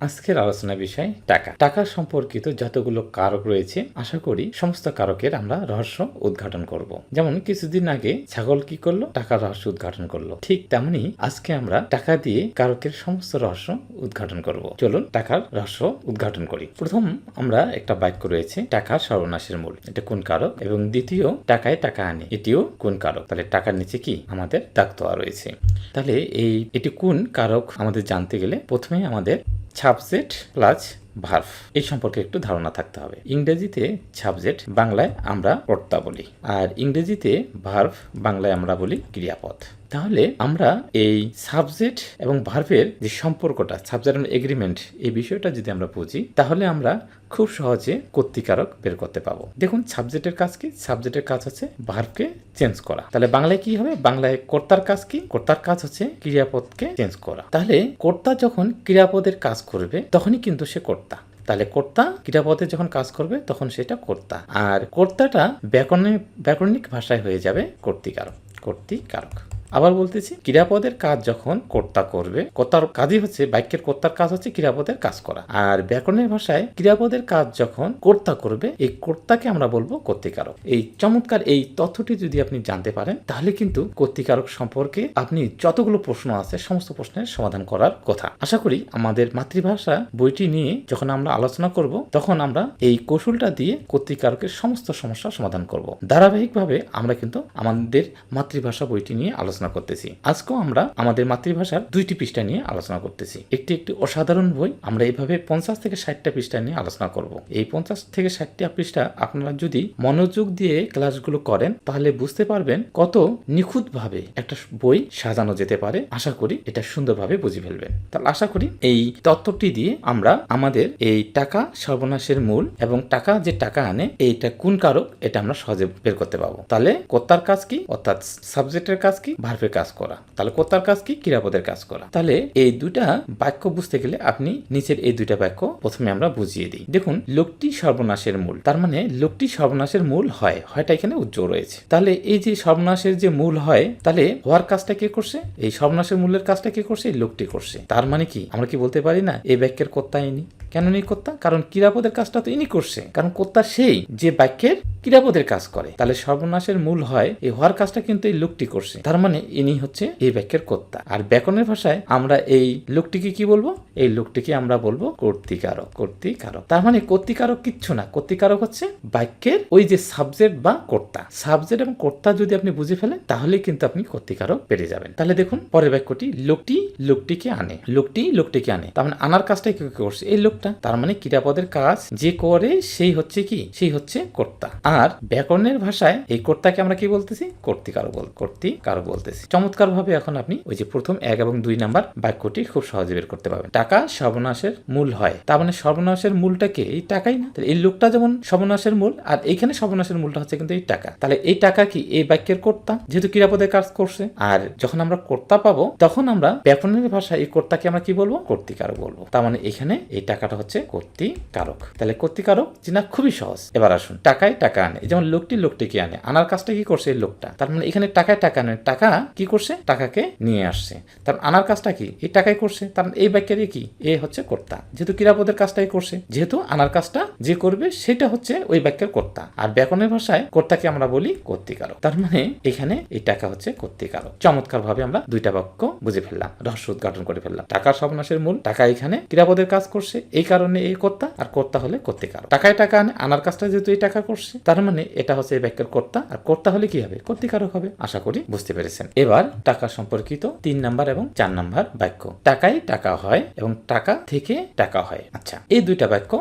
আজকের আলোচনা বিষয় টাকা। টাকা সম্পর্কিত যতগুলো কারক রয়েছে, আশা করি সমস্ত কারকের আমরা রহস্য উদ্ঘাটন করব। যেমন কিছুদিন আগে ছাগল কি করল? টাকার রহস্য উদ্ঘাটন করল। ঠিক তেমনি আজকে আমরা টাকা দিয়ে কারকের সমস্ত রহস্য উদ্ঘাটন করব। চলুন টাকার রহস্য উদ্ঘাটন করি। প্রথম আমরা একটা বাক্য রয়েছে, টাকা সর্বনাশের মূল। এটা কোন কারক? এবং দ্বিতীয়, টাকায় টাকা আনে। এটিও কোন কারক? তাহলে টাকার নিচে কি? আমাদের দাগ রয়েছে। তাহলে এই, এটি কোন কারক? আমাদের জানতে গেলে প্রথমে আমাদের সাবজেক্ট প্লাস ভার্ভ। এই সম্পর্কে একটু ধারণা থাকতে হবে। ইংরেজিতে সাবজেক্ট বাংলায় আমরা কর্তা বলি, আর ইংরেজিতে ভার্ভ বাংলায় আমরা বলি ক্রিয়াপদ। তাহলে আমরা এই সাবজেক্ট এবং ভার্ভের যে সম্পর্কটা সাবজেক্ট এবং এগ্রিমেন্ট এই বিষয়টা যদি আমরা বুঝি, তাহলে আমরা খুব সহজে কর্তিকারক বের করতে পাবো। দেখুন সাবজেক্টের কাজ কি? সাবজেক্টের কাজ হচ্ছে ভার্ভকে চেঞ্জ করা। তাহলে বাংলায় কি হবে? বাংলায় কর্তার কাজ কি? কর্তার কাজ হচ্ছে ক্রিয়াপদকে চেঞ্জ করা। তাহলে কর্তা যখন ক্রিয়াপদের কাজ করবে, তখনই কিন্তু সে কর্তা। তাহলে কর্তা ক্রিয়াপদে যখন কাজ করবে, তখন সেটা কর্তা। আর কর্তাটা ব্যাকরণে, ব্যাকরণিক ভাষায় হয়ে যাবে কর্তিকারক। কর্তিকারক। আবার বলতেছি ক্রিয়াপদের কাজ যখন কর্তা করবে, কর্তার কাজই হচ্ছে, বাক্যের কর্তার কাজ হচ্ছে ক্রিয়াপদের কাজ করা। আর ব্যাকরণের ভাষায় ক্রিয়াপদের কাজ যখন কর্তা করবে, এই কর্তাকে আমরা বলব কর্তিকারক। এই চমৎকার এই তথ্যটি যদি আপনি জানতে পারেন, তাহলে কিন্তু কর্তিকারক সম্পর্কে আপনি যতগুলো প্রশ্ন আছে, সমস্ত প্রশ্নের সমাধান করার কথা। আশা করি আমাদের মাতৃভাষা বইটি নিয়ে যখন আমরা আলোচনা করব, তখন আমরা এই কৌশলটা দিয়ে কর্তিকারকের সমস্ত সমস্যার সমাধান করব। ধারাবাহিকভাবে আমরা কিন্তু আমাদের মাতৃভাষা বইটি নিয়ে আলোচনা করতেছি। আজকেও আমরা আমাদের মাতৃভাষার দুইটি পৃষ্ঠা নিয়ে আলোচনা করতেছি। একটি একটি অসাধারণ বই, আমরা এইভাবে পঞ্চাশ থেকে ষাটটা পৃষ্ঠা নিয়ে আলোচনা করব। এই পঞ্চাশ থেকে ষাটটা পৃষ্ঠা আপনারা যদি মনোযোগ দিয়ে ক্লাসগুলো করেন, তাহলে বুঝতে পারবেন কত নিখুঁতভাবে একটা বই সাজানো যেতে পারে। আশা করি এটা সুন্দরভাবে বুঝে ফেলবেন। তাহলে আশা করি এই তত্ত্বটি দিয়ে আমরা আমাদের এই টাকা সর্বনাশের মূল এবং টাকা যে টাকা আনে, এইটা কোন কারক, এটা আমরা সহজে বের করতে পারব। তাহলে কর্তার কাজ কি? অর্থাৎ সাবজেক্টের কাজ কি? ভার্ভের কাজ করা। তাহলে কর্তার কাজ কি? ক্রিয়াপদের কাজ করা। তাহলে এই দুটা বাক্য বুঝতে গেলে আপনি নিচের এই দুইটা বাক্য প্রথমে আমরা বুঝিয়ে দিই। দেখুন, লোকটি সর্বনাশের মূল। তার মানে লোকটি সর্বনাশের মূল হয়। হয়টা এখানে উজ্জ্বল রয়েছে। তাহলে এই যে সর্বনাশের যে মূল হয়, তাহলে হওয়ার কাজটা কে করছে? এই সর্বনাশের মূলের কাজটা কে করছে? এই লোকটি করছে। তার মানে কি? আমরা কি বলতে পারি না, এই বাক্যের কর্তা ইনি? কেন ইনি কর্তা কারণ ক্রিয়াপদের কাজটা তো ইনি করছে। কারণ কর্তা সেই যে বাক্যের ক্রিয়াপদের কাজ করে। তাহলে সর্বনাশের মূল হয়, এই হওয়ার কাজটা কিন্তু এই লোকটি করছে। তার মানে ইনি হচ্ছে এই বাক্যের কর্তা। আর ব্যাকরণের ভাষায় আমরা এই লোকটিকে কি বলব? এই লোকটিকে আমরা বলব কর্তিকারক কর্তিকারক। তার মানে কর্তিকারক কিচ্ছু না। কর্তিকারক হচ্ছে বাক্যের ওই যে সাবজেক্ট বা কর্তা। সাবজেক্ট এবং কর্তা যদি আপনি বুঝে ফেলেন তাহলে কিন্তু আপনি কর্তিকারক পেরে যাবেন। তাহলে দেখুন, পরের বাক্যটি, লোকটি লোকটিকে আনে। লোকটি লোকটিকে আনে। তার মানে আনার কাজটাই কে করছে? এই লোকটা। তার মানে ক্রিয়াপদের কাজ যে করে, সেই হচ্ছে কি? সেই হচ্ছে কর্তা। আর ব্যাকরণের ভাষায় এই কর্তাকে আমরা কি বলতেছি? কর্তিকারক বল, কর্তিকারক বলতেছি। চমৎকার ভাবে এখন আপনি ওই যে প্রথম এক এবং দুই নাম্বার বাক্যটি খুব সহজে বের করতে পারবেন। টাকা সর্বনাশের মূল হয়। তার মানে সর্বনাশের মূলটা কে? এই টাকাই না। এই লোকটা যেমন সর্বনাশের মূল, আর এইখানে সর্বনাশের মূলটা হচ্ছে কিন্তু এই টাকা। তাহলে এই টাকা কি এই বাক্যের কর্তা? যেহেতু ক্রিয়াপদের কাজ করছে। আর যখন আমরা কর্তা পাবো, তখন আমরা ব্যাকরণের ভাষায় এই কর্তাকে আমরা কি বলব? কর্তিকারক বলব। তার মানে এখানে এই টাকাটা হচ্ছে কর্তিকারক। তাহলে কর্তিকারক চিনা খুবই সহজ। এবার আসুন। টাকায় টাকা আনে। যেমন লোকটি লোকটিকে আনে। আনার কাজটা কি করছে এই লোকটা? তার মানে এখানে টাকায় টাকা আনে। টাকা কি করছে? টাকাকে নিয়ে আসছে। তার আনার কাজটা কি? এই টাকাই করছে। তার এই বাক্যের কি? এ হচ্ছে কর্তা। যেহেতু ক্রীড়াপদের কাজটাই করছে, যেহেতু আনার কাজটা যে করবে, সেটা হচ্ছে ওই বাক্যের কর্তা। আর ব্যাকরণের ভাষায় কর্তাকে আমরা বলি কর্তিকারক। তার মানে এখানে এই টাকা হচ্ছে কর্তিকারক। চমৎকার ভাবে আমরা দুইটা বাক্য বুঝে ফেললাম, রহস্য উদ্ঘাটন করে ফেললাম। টাকার সর্বনাশের মূল, টাকা এখানে ক্রীড়াপদের কাজ করছে, এই কারণে এই কর্তা, আর কর্তা হলে কর্তিকারক। টাকায় টাকা আনে, আনার কাজটা যেহেতু এই টাকা করছে, তার মানে এটা হচ্ছে এই বাক্যের কর্তা। আর কর্তা হলে কি হবে? কর্তিকারক হবে। আশা করি বুঝতে পেরেছেন। এবার টাকা সম্পর্কিত তিন নাম্বার এবং চার নাম্বার বাক্য। টাকায় টাকা হয় এবং টাকা থেকে টাকা হয়। আচ্ছা এই দুইটা বাক্য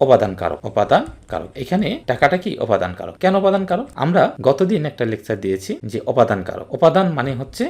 উপাদান কারক উপাদান কারক এখানে টাকাটা কি উপাদান কারক কেন উপাদান কারক আমরা গতদিন একটা লেকচার দিয়েছি যে উপাদান কারক উপাদান মানে হচ্ছে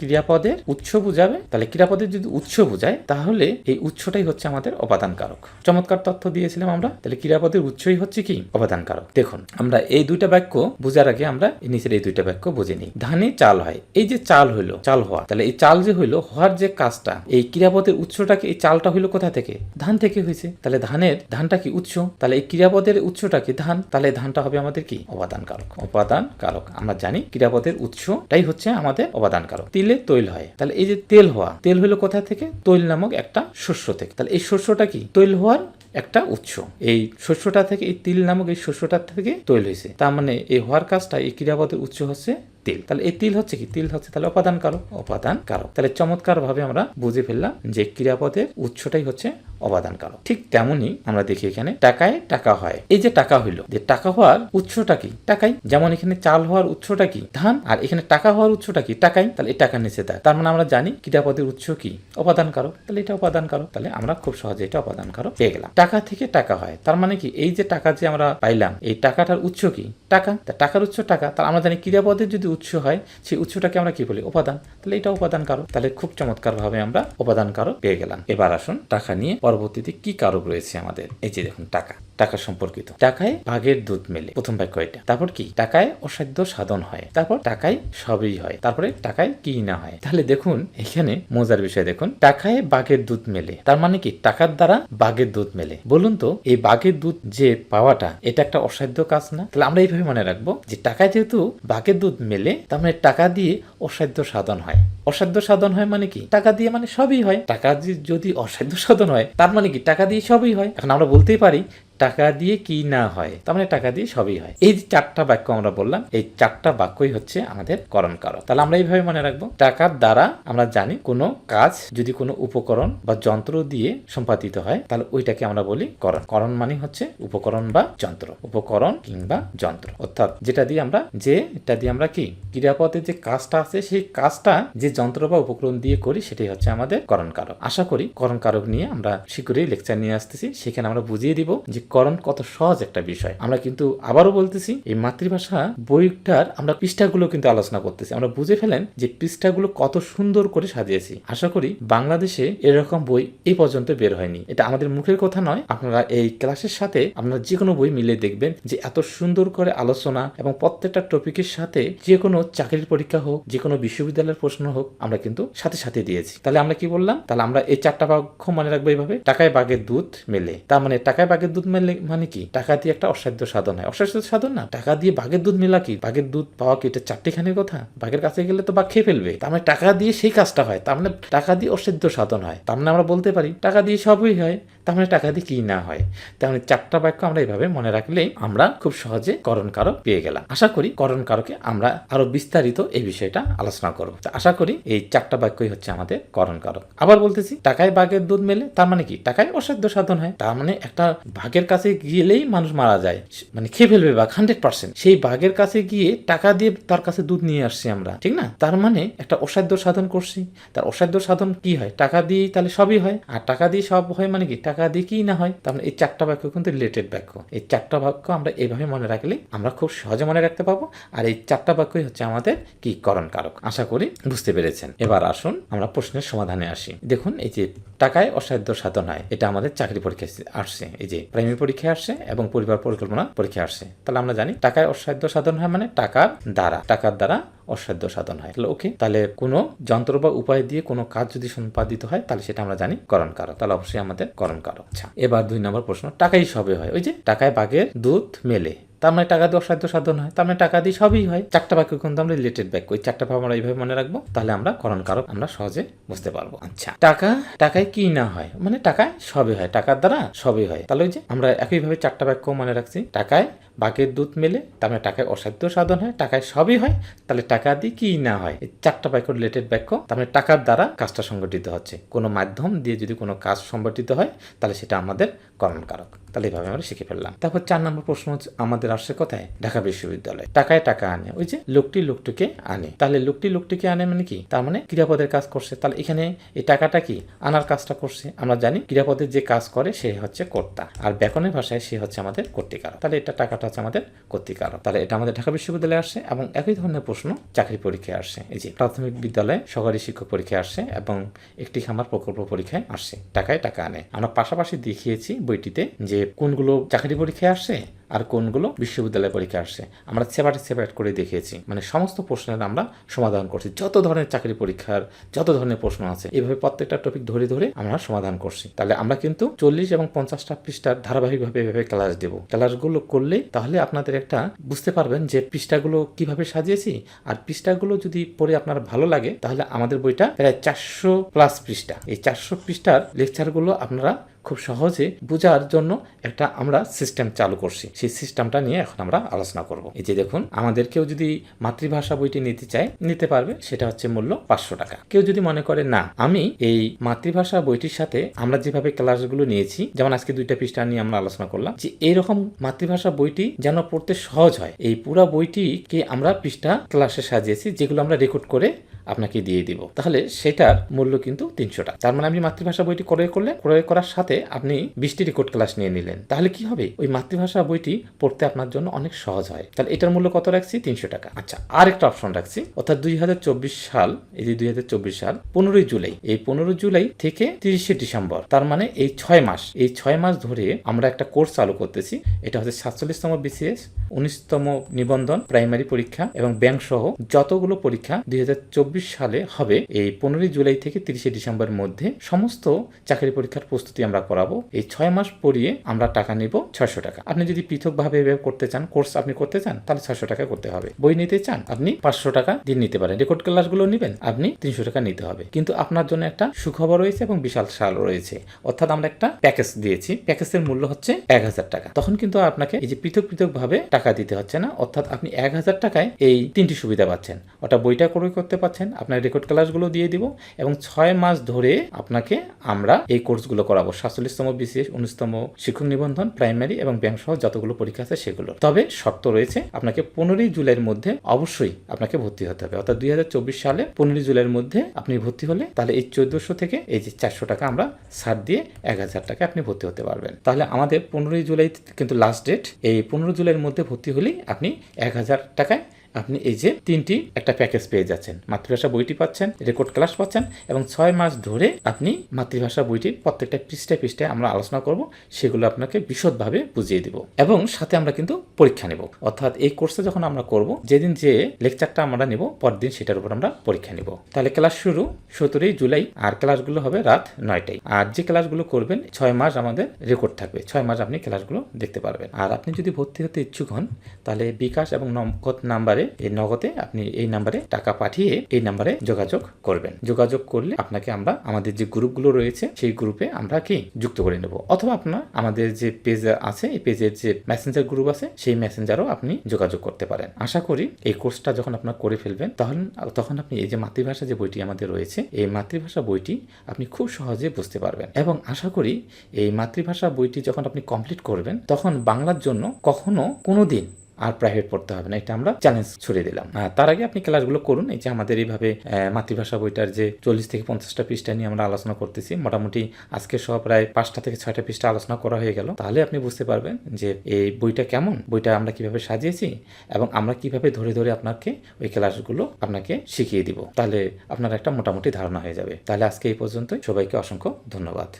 ক্রিয়াপদের উৎস বুঝাবে। তাহলে ক্রিয়াপদের যদি উৎস বুঝায়, তাহলে এই উৎসটাই হচ্ছে আমাদের অপাদান কারক চমৎকার তথ্য দিয়েছিলাম আমরা। তাহলে ক্রিয়াপদের উৎসই হচ্ছে কি? অপাদান কারক দেখুন, আমরা এই দুইটা বাক্য বোঝার আগে আমরা নিচের এই দুইটা বাক্য বুঝে নিই। ধানে চাল হয়। এই যে চাল হইল, চাল হওয়া, তাহলে এই চাল যে হইল, হওয়ার যে কাজটা, এই ক্রিয়াপদের উৎসটাকে এই চালটা হইল কোথা থেকে? ধান থেকে হয়েছে তাহলে ধানের ধানটা কি উৎস? তাহলে এই ক্রিয়াপদের উৎসটা কি ধান, তাহলে ধানটা হবে আমাদের কি? অপাদান কারক উপাদান কারক আমরা জানি ক্রিয়াপদের উৎসটাই হচ্ছে আমাদের অপাদান কারক তিল তিলে তৈল হয়। তাহলে এই যে তেল হওয়া, তেল হলো কোথা থেকে? তৈল নামক একটা শস্য থেকে। তাহলে এই শস্যটা কি? তৈল হওয়ার একটা উৎস। এই শস্যটা থেকে, এই তিল নামক এই শস্যটা থেকে তৈল হয়েছে তার মানে এই হওয়ার কাজটা এই ক্রিয়াপদের উৎস হচ্ছে তিল। তাহলে এই তিল হচ্ছে কি? তিল হচ্ছে তাহলে অপাদান কারক। অপাদান কারক। তাহলে চমৎকার ভাবে আমরা বুঝে ফেললাম যে ক্রিয়াপদের উৎসটাই হচ্ছে অবাদান কারক। ঠিক তেমনই আমরা দেখি এখানে টাকায় টাকা হয়। এই যে টাকা হইল, যে টাকা হওয়ার উৎসটা কি? টাকাই। যেমন এখানে চাল হওয়ার উৎসটা কি? ধান। আর এখানে টাকা হওয়ার উৎসটা কি? টাকাই। তাহলে এই টাকা নিচে দেয়। তার মানে আমরা জানি ক্রিয়াপদের উৎস কি? অপাদান কারক। তাহলে এটা অপাদান কারক। তাহলে আমরা খুব সহজে এটা অপাদান কারক পেয়ে গেলাম। টাকা থেকে টাকা হয়। তার মানে কি? এই যে টাকা যে আমরা পাইলাম, এই টাকাটার উৎস কি? টাকা। টাকার উৎস টাকা। তাহলে আমরা জানি ক্রিয়াপদের যদি উৎস হয়, সেই উৎসটাকে আমরা কি বলি? উপাদান। তাহলে এটা উপাদান কারক। তাহলে খুব চমৎকার ভাবে আমরা উপাদান কারক পেয়ে গেলাম। এবার আসুন টাকা নিয়ে পরবর্তীতে কি কারক রয়েছে আমাদের? এই যে দেখুন টাকা। টাকা সম্পর্কিত। টাকায় ভাগের দুধ মেলে, প্রথম বাক্য এটা তারপর কি? টাকায় অসাধ্য সাধন হয়, তারপর টাকায় সবই হয়, তারপরে টাকায় কি না হয়? তাহলে দেখুন, এখানে মজার বিষয় দেখুন। টাকায় বাঘের দুধ মেলে, তার মানে কি? টাকার দ্বারা বাঘের দুধ মেলে। বলুন তো, এই বাঘের দুধ যে পাওয়াটা, এটা একটা অসাধ্য কাজ না? তাহলে আমরা এইভাবে মনে রাখব যে টাকায় যেহেতু বাঘের দুধ মেলে, তার মানে টাকা দিয়ে অসাধ্য সাধন হয়। অসাধ্য সাধন হয় মানে কি? টাকা দিয়ে মানে সবই হয়। টাকা যদি অসাধ্য সাধন হয়, তার মানে কি? টাকা দিয়ে সবই হয়। এখন আমরা বলতেই পারি টাকা দিয়ে কি না হয়, তার মানে টাকা দিয়ে সবই হয়। এই যে চারটা বাক্য আমরা বললাম, এই চারটা বাক্যই হচ্ছে আমাদের করণ কারক তাহলে আমরা এইভাবে মনে রাখব, টাকার দ্বারা আমরা জানি কোনো কাজ যদি কোনো উপকরণ বা যন্ত্র দিয়ে সম্পাদিত হয়, তাহলে ওইটাকে আমরা বলি করণ। করণ মানে হচ্ছে উপকরণ বা যন্ত্র, উপকরণ কিংবা যন্ত্র। অর্থাৎ যেটা দিয়ে আমরা যে, এটা দিয়ে আমরা কি? ক্রিয়াপদের যে কাজটা আছে, সেই কাজটা যে যন্ত্র বা উপকরণ দিয়ে করি, সেটাই হচ্ছে আমাদের করণ কারক আশা করি করণ কারক নিয়ে আমরা শীঘ্রই লেকচার নিয়ে আসতেছি। সেখানে আমরা বুঝিয়ে দিব যে করণ কত সহজ একটা বিষয়। আমরা কিন্তু আবারও বলতেছি, এই মাতৃভাষা বইটার আমরা পৃষ্ঠাগুলো কিন্তু আলোচনা করতেছি। আমরা বুঝে ফেলেন যে পৃষ্ঠাগুলো কত সুন্দর করে সাজিয়েছি। আশা করি বাংলাদেশে এরকম বই এই পর্যন্ত বের হয়নি। এটা আমাদের মুখের কথা নয়। আপনারা এই ক্লাসের সাথে আপনারা যে কোনো বই মিলে দেখবেন যে এত সুন্দর করে আলোচনা এবং প্রত্যেকটা টপিকের সাথে যে কোনো চাকরির পরীক্ষা হোক যে কোনো বিশ্ববিদ্যালয়ের প্রশ্ন হোক, আমরা কিন্তু সাথে সাথে দিয়েছি। তাহলে আমরা কি বললাম? তাহলে আমরা এই চারটা বাক্য মনে রাখব এইভাবে। টাকায় বাঘের দুধ মেলে। তার মানে টাকায় বাঘের দুধ মেলে মানে কি? টাকা দিয়ে একটা অসাধ্য সাধন হয়। অসাধ্য সাধন না, টাকা দিয়ে বাঘের দুধ মেলা কি? বাঘের দুধ পাওয়া কি? এটা চারটিখানির কথা? বাঘের কাছে গেলে তো বাঘ খেয়ে ফেলবে। তার মানে টাকা দিয়ে সেই কাজটা হয়। তার মানে টাকা দিয়ে অসাধ্য সাধন হয়। তার মানে আমরা বলতে পারি, টাকা দিয়ে সবই হয়। মানে টাকা দিয়ে কি না হয়? মানে চারটা বাক্য আমরা এইভাবে মনে রাখলেই আমরা খুব সহজে করণ কারক পেয়ে গেলাম। আশা করি করণ কারকে আমরা আরও বিস্তারিত এই বিষয়টা আলোচনা করব। আশা করি এই চারটা বাক্যই হচ্ছে আমাদের করণ কারক। আবার বলতেছি, টাকায় বাঘের দুধ মেলে, তার মানে কি? টাকায় অসাধ্য সাধন হয়। তার মানে একটা বাঘের কাছে গেলেই মানুষ মারা যায়। মানে খেয়ে ফেলবে বাঘ হান্ড্রেড পার্সেন্ট সেই বাঘের কাছে গিয়ে টাকা দিয়ে তার কাছে দুধ নিয়ে আসছি আমরা, ঠিক না? তার মানে একটা অসাধ্য সাধন করছি। তার অসাধ্য সাধন কি হয়? টাকা দিয়ে তাহলে সবই হয়। আর টাকা দিয়ে সব হয় মানে কি? টাকা দিয়ে কি না হয়, তার মানে এই চারটা বাক্য কিন্তু রিলেটেড বাক্য। এই চারটা বাক্য আমরা এইভাবে মনে রাখলে আমরা খুব সহজে মনে রাখতে পারব। আর এই চারটা বাক্যই হচ্ছে আমাদের কি করণ কারক আশা করি বুঝতে পেরেছেন। এবার আসুন আমরা প্রশ্নের সমাধানে আসি। দেখুন, এই যে টাকায় অসাধ্য সাধন হয় এটা আমাদের চাকরি পরীক্ষায় আসছে। এই যে প্রাইমারি পরীক্ষায় আসছে এবং পরিবার পরিকল্পনা পরীক্ষায় আসছে। তাহলে আমরা জানি টাকায় অসাধ্য সাধন হয় মানে টাকার দ্বারা। টাকার দ্বারা অসাধ্য সাধন হয়। তাহলে ওকে, তাহলে কোনো যন্ত্র বা উপায় দিয়ে কোনো কাজ যদি সম্পাদিত হয়, তাহলে সেটা আমরা জানি করণ কারক তাহলে অবশ্যই আমাদের করণ কারক আচ্ছা এবার দুই নম্বর প্রশ্ন, টাকাই সবে হয়। ওই যে টাকায় বাঘের দুধ মেলে। তার মানে টাকা দিয়ে অসাধ্য সাধন হয়। তার মানে টাকা দিয়ে সবই হয়। চারটা বাক্য কিন্তু আমরা রিলেটেড বাক্য। ওই চারটা ভাব আমরা এইভাবে মনে রাখব, তাহলে আমরা করণ কারক আমরা সহজে বুঝতে পারব। আচ্ছা টাকা, টাকায় কি না হয়? মানে টাকায় সবই হয়। টাকার দ্বারা সবই হয়। তাহলে ওই যে আমরা একইভাবে চারটা বাক্য মনে রাখছি। টাকায় বাঘের দুধ মেলে, তার মানে টাকায় অসাধ্য সাধন হয়, টাকায় সবই হয়, তাহলে টাকা দিয়ে কি না হয়? এই চারটা বাক্য রিলেটেড বাক্য, তার মানে টাকার দ্বারা কাজটা সংগঠিত হচ্ছে। কোনো মাধ্যম দিয়ে যদি কোনো কাজ সংগঠিত হয়, তাহলে সেটা আমাদের করণ কারক তাহলে এইভাবে আমরা শিখে ফেললাম। তারপর চার নম্বর প্রশ্ন হচ্ছে, আমাদের আসছে কোথায়? ঢাকা বিশ্ববিদ্যালয়। টাকায় টাকা আনে। ওই যে লোকটি লোকটিকে আনে। তাহলে লোকটি লোকটিকে আনে মানে কি? তার মানে ক্রিয়াপদের কাজ করছে। তাহলে এখানে এই টাকাটা কি? আনার কাজটা করছে। আমরা জানি ক্রিয়াপদের যে কাজ করে, সে হচ্ছে কর্তা। আর ব্যাকনের ভাষায় সে হচ্ছে আমাদের কর্তিকারক। তাহলে এটা টাকাটা হচ্ছে আমাদের কর্তিকারক তাহলে এটা আমাদের ঢাকা বিশ্ববিদ্যালয়ে আসছে এবং একই ধরনের প্রশ্ন চাকরি পরীক্ষায় আসছে। এই যে প্রাথমিক বিদ্যালয়ে সহকারী শিক্ষক পরীক্ষায় আসছে এবং একটি খামার প্রকল্প পরীক্ষায় আসছে। টাকায় টাকা আনে। আমরা পাশাপাশি দেখিয়েছি বইটিতে যে কোনগুলো চাকরি পরীক্ষায় আসছে আর কোনগুলো বিশ্ববিদ্যালয় পরীক্ষা আসছে। আমরা সেপারেট সেপারেট করে দেখিয়েছি। মানে সমস্ত প্রশ্নের আমরা সমাধান করছি। যত ধরনের চাকরি পরীক্ষার, যত ধরনের প্রশ্ন আছে, এভাবে প্রত্যেকটা টপিক ধরে ধরে আমরা সমাধান করছি। তাহলে আমরা কিন্তু চল্লিশ এবং পঞ্চাশটা পৃষ্ঠার ধারাবাহিকভাবে এভাবে ক্লাস দেব। ক্লাসগুলো করলে তাহলে আপনাদের একটা বুঝতে পারবেন যে পৃষ্ঠাগুলো কীভাবে সাজিয়েছি আর পৃষ্ঠাগুলো যদি পড়ে আপনার ভালো লাগে, তাহলে আমাদের বইটা প্রায় চারশো প্লাস পৃষ্ঠা। এই চারশো পৃষ্ঠার লেকচারগুলো আপনারা খুব সহজে বোঝার জন্য একটা আমরা সিস্টেম চালু করছি। সেই সিস্টেমটা নিয়ে এখন আমরা আলোচনা করব। এই যে দেখুন, আমাদের কেউ যদি মাতৃভাষা বইটি নিতে চায়, নিতে পারবে, সেটা হচ্ছে মূল্য পাঁচশো টাকা। কেউ যদি মনে করে, না, আমি এই মাতৃভাষা বইটির সাথে আমরা যেভাবে ক্লাসগুলো নিয়েছি, যেমন আজকে দুইটা পৃষ্ঠা নিয়ে আমরা আলোচনা করলাম, যে এইরকম মাতৃভাষা বইটি যেন পড়তে সহজ হয়। এই পুরো বইটিকে আমরা পৃষ্ঠা ক্লাসে সাজিয়েছি, যেগুলো আমরা রেকর্ড করে আপনাকে দিয়ে দিব। তাহলে সেটার মূল্য কিন্তু তিনশো টাকা। তার মানে আপনি মাতৃভাষা বইটি ক্রয় করলে ক্রয় করার সাথে আপনি বিশটি রেকর্ড ক্লাস নিয়ে নিলেন। তাহলে কি হবে? ওই মাতৃভাষা বইটি পড়তে আপনার জন্য অনেক সহজ হয়। তাহলে এটার মূল্য কত রাখছি? তিনশো টাকা। আচ্ছা আরেকটা অপশন রাখছি। অর্থাৎ দুই হাজার চব্বিশ সাল, এই যে দুই হাজার চব্বিশ সাল, পনেরোই জুলাই। এই পনেরো জুলাই থেকে তিরিশে ডিসেম্বর, তার মানে এই ছয় মাস, এই ছয় মাস ধরে আমরা একটা কোর্স চালু করতেছি। এটা হচ্ছে সাতচল্লিশতম বিসিএস, উনিশতম নিবন্ধন, প্রাইমারি পরীক্ষা এবং ব্যাংক সহ যতগুলো পরীক্ষা দুই হাজার চব্বিশ সালে হবে। এই পনেরোই জুলাই থেকে তিরিশে ডিসেম্বরের মধ্যে সমস্ত চাকরি পরীক্ষার প্রস্তুতি আমরা করাবো। এই ছয় মাস পরিয়ে আমরা টাকা নিব ছয়শো টাকা। আপনি যদি পৃথকভাবে এভাবে করতে চান, কোর্স আপনি করতে চান, তাহলে ছয়শো টাকা করতে হবে। বই নিতে চান, আপনি পাঁচশো টাকা দিয়ে নিতে পারেন। রেকর্ড ক্লাসগুলো নেবেন, আপনি তিনশো টাকা নিতে হবে। কিন্তু আপনার জন্য একটা সুখবর রয়েছে এবং বিশাল সাল রয়েছে। অর্থাৎ আমরা একটা প্যাকেজ দিয়েছি। প্যাকেজের মূল্য হচ্ছে এক হাজার টাকা। তখন কিন্তু আপনাকে এই যে পৃথক পৃথক ভাবে টাকা দিতে হচ্ছে না। অর্থাৎ আপনি এক হাজার টাকায় এই তিনটি সুবিধা পাচ্ছেন। ওটা বইটা ক্রয় করতে পাচ্ছেন, আপনার রেকর্ড ক্লাসগুলো দিয়ে দিব এবং ছয় মাস ধরে আপনাকে আমরা এই কোর্সগুলো করাবো। সাতচল্লিশতম বিসিএস উনিশতম শিক্ষক নিবন্ধন প্রাইমারি এবং ব্যাংক সহ যতগুলো পরীক্ষা আছে সেগুলো তবে শর্ত রয়েছে, আপনাকে পনেরোই জুলাইয়ের মধ্যে অবশ্যই আপনাকে ভর্তি হতে হবে। অর্থাৎ দুই হাজার চব্বিশ সালে পনেরোই জুলাইয়ের মধ্যে আপনি ভর্তি হলে তাহলে এই চোদ্দশো থেকে এই যে চারশো টাকা আমরা ছাড় দিয়ে এক হাজার টাকা আপনি ভর্তি হতে পারবেন। তাহলে আমাদের পনেরোই জুলাই কিন্তু লাস্ট ডেট এই পনেরো জুলাইয়ের মধ্যে ভর্তি হলেই আপনি এক হাজার টাকায় আপনি এই যে তিনটি একটা প্যাকেজ পেয়ে যাচ্ছেন। মাতৃভাষা বইটি পাচ্ছেন, রেকর্ড ক্লাস পাচ্ছেন এবং ছয় মাস ধরে আপনি মাতৃভাষা বইটির প্রত্যেকটা পৃষ্ঠায় পৃষ্ঠায় আমরা আলোচনা করব, সেগুলো আপনাকে বিশদভাবে বুঝিয়ে দিব এবং সাথে আমরা কিন্তু পরীক্ষা নেব। অর্থাৎ এই কোর্সে যখন আমরা করব, যেদিন যে লেকচারটা আমরা নেব, পরদিন সেটার উপর আমরা পরীক্ষা নেব। তাহলে ক্লাস শুরু সতেরোই জুলাই, আর ক্লাসগুলো হবে রাত নয়টায়। আর যে ক্লাসগুলো করবেন, ছয় মাস আমাদের রেকর্ড থাকবে। ছয় মাস আপনি ক্লাসগুলো দেখতে পারবেন। আর আপনি যদি ভর্তি হতে ইচ্ছুক হন, তাহলে বিকাশ এবং নগদ নাম্বারে এই নগদে আপনি এই নাম্বারে টাকা পাঠিয়ে এই নাম্বারে যোগাযোগ করবেন। যোগাযোগ করলে আপনাকে আমরা, আমাদের যে গ্রুপগুলো রয়েছে, সেই গ্রুপে আমরা কি যুক্ত করে নেব। অথবা আপনার, আমাদের যে পেজ আছে, এই পেজের যে মেসেঞ্জার গ্রুপ আছে, সেই মেসেঞ্জারও আপনি যোগাযোগ করতে পারেন। আশা করি এই কোর্সটা যখন আপনার করে ফেলবেন, তখন তখন আপনি এই যে মাতৃভাষা যে বইটি আমাদের রয়েছে, এই মাতৃভাষা বইটি আপনি খুব সহজে বুঝতে পারবেন। এবং আশা করি এই মাতৃভাষা বইটি যখন আপনি কমপ্লিট করবেন, তখন বাংলার জন্য কখনো কোনো দিন আর প্রাইভেট পড়তে হবে না, এটা আমরা চ্যালেঞ্জ ছড়িয়ে দিলাম। তার আগে আপনি ক্লাসগুলো করুন, এই যে আমাদের এইভাবে মাতৃভাষা বইটার যে চল্লিশ থেকে পঞ্চাশটা পৃষ্ঠা নিয়ে আমরা আলোচনা করতেছি, মোটামুটি আজকে সহ প্রায় পাঁচটা থেকে ছয়টা পৃষ্ঠা আলোচনা করা হয়ে গেল। তাহলে আপনি বুঝতে পারবেন যে এই বইটা কেমন, বইটা আমরা কীভাবে সাজিয়েছি এবং আমরা কীভাবে ধরে ধরে আপনাকে ওই ক্লাসগুলো আপনাকে শিখিয়ে দিব। তাহলে আপনার একটা মোটামুটি ধারণা হয়ে যাবে। তাহলে আজকে এই পর্যন্তই, সবাইকে অসংখ্য ধন্যবাদ।